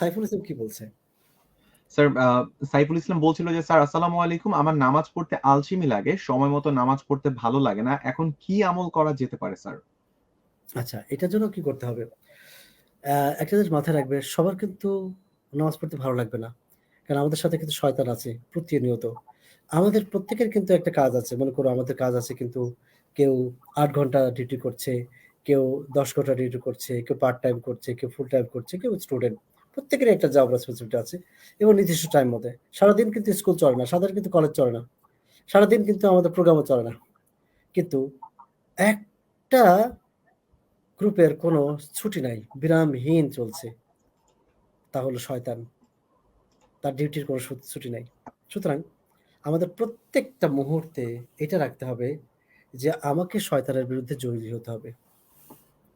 সাইফুল ইসলাম কি বলছে? স্যার সাইফুল ইসলাম বলছিল যে, "স্যার আসসালামু আলাইকুম। আমার নামাজ পড়তে আলসেমি লাগে। সময় মতো নামাজ পড়তে ভালো লাগে না। এখন কি আমল করা যেতে পারে স্যার?" আচ্ছা, এটার জন্য কি করতে হবে? একটা জিনিস মাথায় রাখবে, সবার কিন্তু নামাজ পড়তে ভালো লাগবে না। কারণ আমাদের সাথে কিন্তু শয়তান আছে প্রতিনিয়ত। আমাদের প্রত্যেকের কিন্তু একটা কাজ আছে। মনে করো আমাদের কাজ আছে কিন্তু কেউ আট ঘণ্টা ডিউটি করছে, কেউ ১০ ঘণ্টা ডিউটি করছে, কেউ পার্ট টাইম করছে, কেউ ফুল টাইম করছে, কেউ স্টুডেন্ট। প্রত্যেকেরই একটা জব রেসপন্সিবিলিটি আছে এবং নির্দিষ্ট টাইম মতে। সারাদিন কিন্তু স্কুল চলে না, সারাদিন কিন্তু কলেজ চলে না। সারাদিন কিন্তু আমাদের প্রোগ্রামও চলে না। কিন্তু একটা গ্রুপের কোনো ছুটি নাই। বিরামহীন চলছে। তা হলো শয়তান। তার ডিউটির কোনো ছুটি নাই। সুতরাং আমাদের প্রত্যেকটা মুহূর্তে এটা রাখতে হবে যে আমাকে শয়তানের বিরুদ্ধে জয়ী হতে হবে।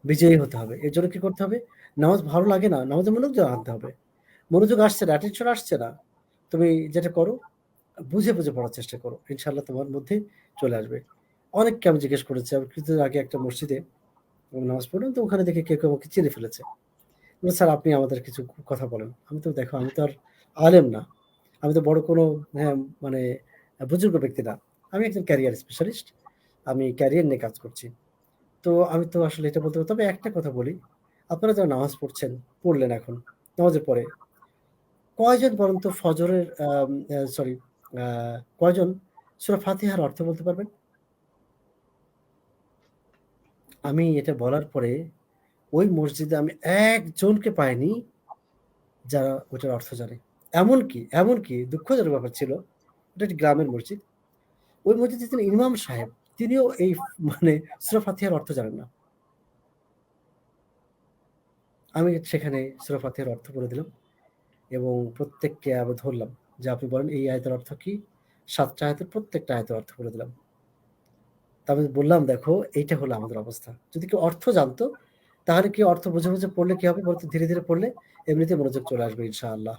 বিজয়ী হতে হবে। এর জন্য কি করতে হবে? নামাজ ভালো লাগে না, নামাজে মনোযোগ আনতে হবে। মনোযোগ আসছে না, অ্যাটেনশন আসছে না। তুমি যেটা করো বুঝে, বুঝে পড়ার চেষ্টা করো। ইনশাল্লাহ তোমার মধ্যে চলে আসবে। অনেককে আমি জিজ্ঞেস করেছি। আমি কিছুদিন আগে একটা মসজিদে নামাজ পড়লাম তো ওখানে দেখে কেউ, কেউ আমাকে চিনে ফেলেছে। "স্যার আপনি আমাদের কিছু কথা বলেন।" আমি তো দেখো আমি তো আর আলেম না। আমি তো বড় কোনো হ্যাঁ, মানে বুজুর্গ ব্যক্তি না। আমি একজন ক্যারিয়ার স্পেশালিস্ট। আমি ক্যারিয়ার নিয়ে কাজ করছি। তো আমি তো আসলে এটা বলতে তবে একটা কথা বলি, আপনারা যারা নামাজ পড়ছেন, পড়লেন এখন, নামাজের পরে কয়জন বলেন তো ফজরের সরি কয়জন সূরা ফাতিহার অর্থ বলতে পারবেন? আমি এটা বলার পরে ওই মসজিদে আমি একজনকে পাইনি যারা ওটার অর্থ জানে। এমনকি, এমনকি দুঃখজনক ব্যাপার ছিল, ওটা একটি গ্রামের মসজিদ। ওই মসজিদে ইমাম সাহেব, তিনিও এই মানে সূরা ফাতিহার অর্থ জানেন না। আমি সেখানে সূরা ফাতিহার অর্থ বলে দিলাম এবং প্রত্যেককে আমি ধরলাম যে, "আপনি বলেন এই আয়াতের অর্থ কি?" ৭ টা আয়াতের প্রত্যেকটা আয়াতের অর্থ বলে দিলাম। তো আমি বললাম, "দেখো এইটা হলো আমাদের অবস্থা।" যদি কেউ অর্থ জানতো তাহলে কি অর্থ বুঝে, বুঝে পড়লে কি হবে বলতো? ধীরে, ধীরে পড়লে এমনিতে মনোযোগ চলে আসবে ইনশাআল্লাহ।